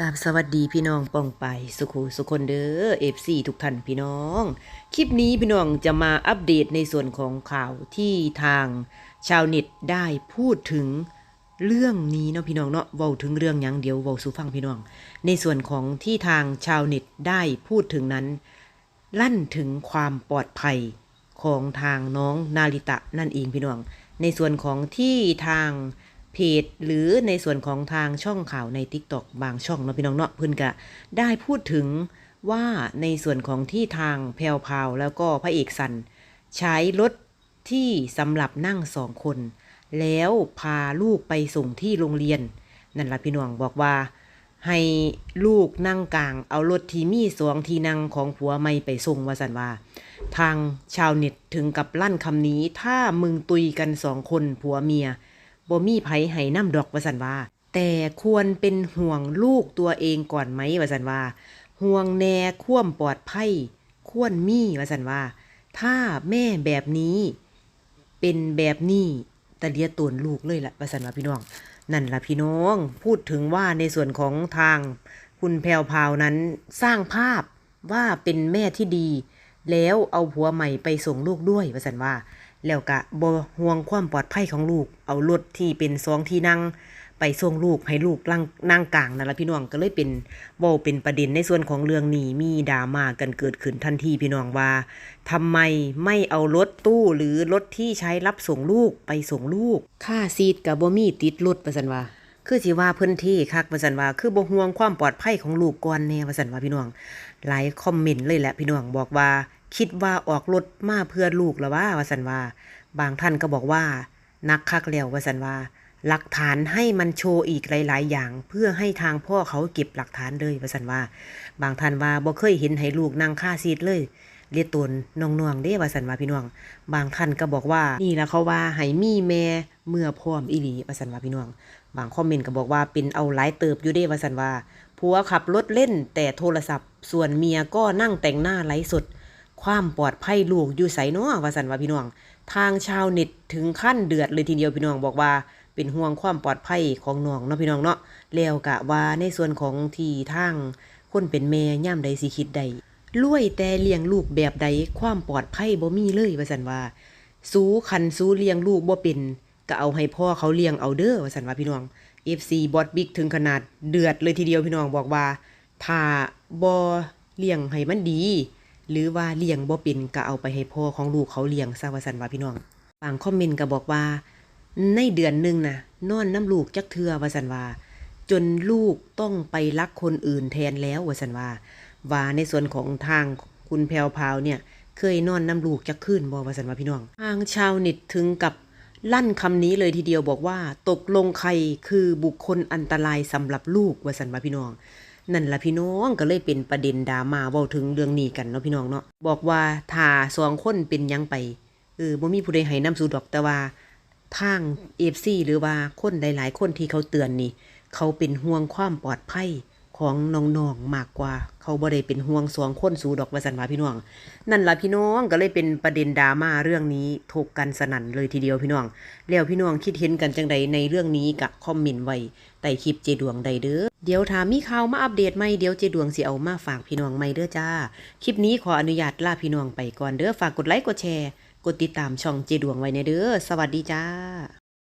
กราบสวัสดีพี่น้องป้องไปสุขุสุคนเด้อเอฟซีทุกท่านพี่น้อง คลิปนี้พี่น้องจะมาอัปเดตในส่วนของข่าวที่ทางชาวเน็ตได้พูดถึงเรื่องนี้เนาะพี่น้องเนาะเว้าถึงเรื่องยังเดี๋ยวเว้าสู่ฟังพี่น้อง ในส่วนของที่ทางชาวเน็ตได้พูดถึงนั้น ลั่นถึงความปลอดภัยของทางน้องนาริตะนั่นเองพี่น้อง ในส่วนของที่ทาง เพจหรือในส่วนของทางช่องข่าวใน t ิ k t o k บางช่องเนาะพี่น้องเนาะเพิ่นก็ได้พูดถึงว่าในส่วนของที่ทางแพลวพาวแล้วก็พระเอกสัน ใช้รถที่สำหรับนั่งสองคน แล้วพาลูกไปส่งที่โรงเรียน นั่นละพี่น้องบอกว่า ให้ลูกนั่งกลาง เอารถที่มีสองที่นั่งของผัวไม่ไปส่งว่าสันว่า ทางชาวเน็ตถึงกับลั่นคำนี้ ถ้ามึงตุยกันสองคนผัวเมีย บ่มีไผให้น้ำดอกว่าสันว่า แต่ควรเป็นห่วงลูกตัวเองก่อนไหมว่าสันว่า ห่วงแน่ควมปลอดภัยควรมีว่าสันว่า ถ้าแม่แบบนี้ เป็นแบบนี้ตะเลียตนลูกเลยละว่าสันว่าพี่น้อง นั่นละพี่น้อง พูดถึงว่าในส่วนของทางคุณแพวพาวนั้นสร้างภาพว่าเป็นแม่ที่ดี แล้วเอาผัวใหม่ไปส่งลูกด้วยว่าสันว่า แล้วกะบ่ห่วงความปลอดภัยของลูก เอารถที่เป็นสองที่นั่ง ไปส่งลูกให้ลูกนั่งนั่งกลางนั่นละพี่น้องก็เลยเป็นโบเป็นประเด็นในส่วนของเรื่องนี้มีดราม่ากันเกิดขึ้นทันทีพี่น้องว่าทำไมไม่เอารถตู้หรือรถที่ใช้รับส่งลูกไปส่งลูก ค่าซีดกับบ่มีติดรถประสันว่าคือสิว่าเพิ่นที่คักประสันว่าคือบ่ห่วงความปลอดภัยของลูกก่อนแน่ประสันว่าพี่น้องหลายคอมเมนต์เลยแหละพี่น้องบอกว่า คิดว่าออกรถมาเพื่อลูกแล้วว่าว่าสันว่า บางท่านก็บอกว่า นักคักแล้วว่าสันว่า หลักฐานให้มันโชว์อีกหลาย ๆ อย่าง เพื่อให้ทางพ่อเขาเก็บหลักฐานเลยว่าสันว่า บางท่านว่าบ่เคยเห็นให้ลูกนั่งค่าซีดเลยเรียกตนน้องๆเด้ว่าสันว่าพี่น้อง บางท่านก็บอกว่า นี่ละเขาว่าให้มีแม่เมื่อพร้อมอีหลีว่าสันว่าพี่น้อง บางคอมเมนต์ก็บอกว่าเป็นเอาหลายเติบอยู่เด้ว่าสันว่าผัวขับรถเล่นแต่โทรศัพท์ ส่วนเมียก็นั่งแต่งหน้าไลฟ์สด ความปลอดภัยลูกอยู่ไสเนาะว่าสันว่าพี่น้อง ทางชาวเน็ตถึงขั้นเดือดเลยทีเดียวพี่น้องบอกว่าเป็นห่วงความปลอดภัยของน้องเนาะพี่น้องเนาะแล้วกะว่าในส่วนของที่ทางคนเป็นแม่ย่ามใดสิคิดใดรวยแต่เลี้ยงลูกแบบใดความปลอดภัยบ่มีเลยว่าสันว่าสู้คันสู้เลี้ยงลูกบ่เป็นก็เอาให้พ่อเขาเลี้ยงเอาเด้อว่าสันว่าพี่น้อง FC บอสบิ๊กถึงขนาดเดือดเลยทีเดียวพี่น้องบอกว่าถ้าบ่เลี้ยงให้มันดี หรือว่าเลี้ยงบ่เป็นก็เอาไปให้พ่อของลูกเขาเลี้ยงซะว่าสันว่าพี่น้อง บางคอมเมนต์ก็บอกว่า ในเดือนหนึ่งนะนอนน้ำลูกจักเทือว่าสันว่า จนลูกต้องไปรักคนอื่นแทนแล้วว่าสันว่า ว่าในส่วนของทางคุณแพรวพาวเนี่ย เคยนอนน้ำลูกจักขึ้นบ่ว่าสันว่าพี่น้อง ทางชาวเน็ตถึงกับลั่นคำนี้เลยทีเดียวบอกว่า ตกลงใครคือบุคคลอันตรายสำหรับลูกว่าสันว่าพี่น้อง นั่นละพี่น้องก็เลยเป็นประเด็นดราม่าเว้าถึงเรื่องนี้กันเนาะพี่น้องเนาะบอกว่าถ้าสองคนเป็นยังไปเออบ่มีผู้ใดให้น้ำสู่ดอกแต่ว่าทางเอฟซีหรือว่าคนหลาย ๆ คนที่เขาเตือนนี่ เขาเป็นห่วงความปลอดภัย ของน้องๆมากกว่า เขาบ่ได้เป็นห่วงสองคนสูดอกว่าสันว่าพี่น้อง นั่นล่ะพี่น้องก็เลยเป็นประเด็นดราม่าเรื่องนี้ถกกันสนั่นเลยทีเดียวพี่น้อง แล้วพี่น้องคิดเห็นกันจังใดในเรื่องนี้กับคอมเมนต์ไว้ใต้คลิปเจดวงใดเด้อเดี๋ยวถามีข่าวมาอัปเดตใหม่เดี๋ยวเจดวงสิเอามาฝากพี่น้องใหม่เด้อจ้า คลิปนี้ขออนุญาตลาพี่น้องไปก่อนเด้อฝากกดไลค์กดแชร์ กดติดตามช่องเจดวงไว้ในเด้อสวัสดีจ้า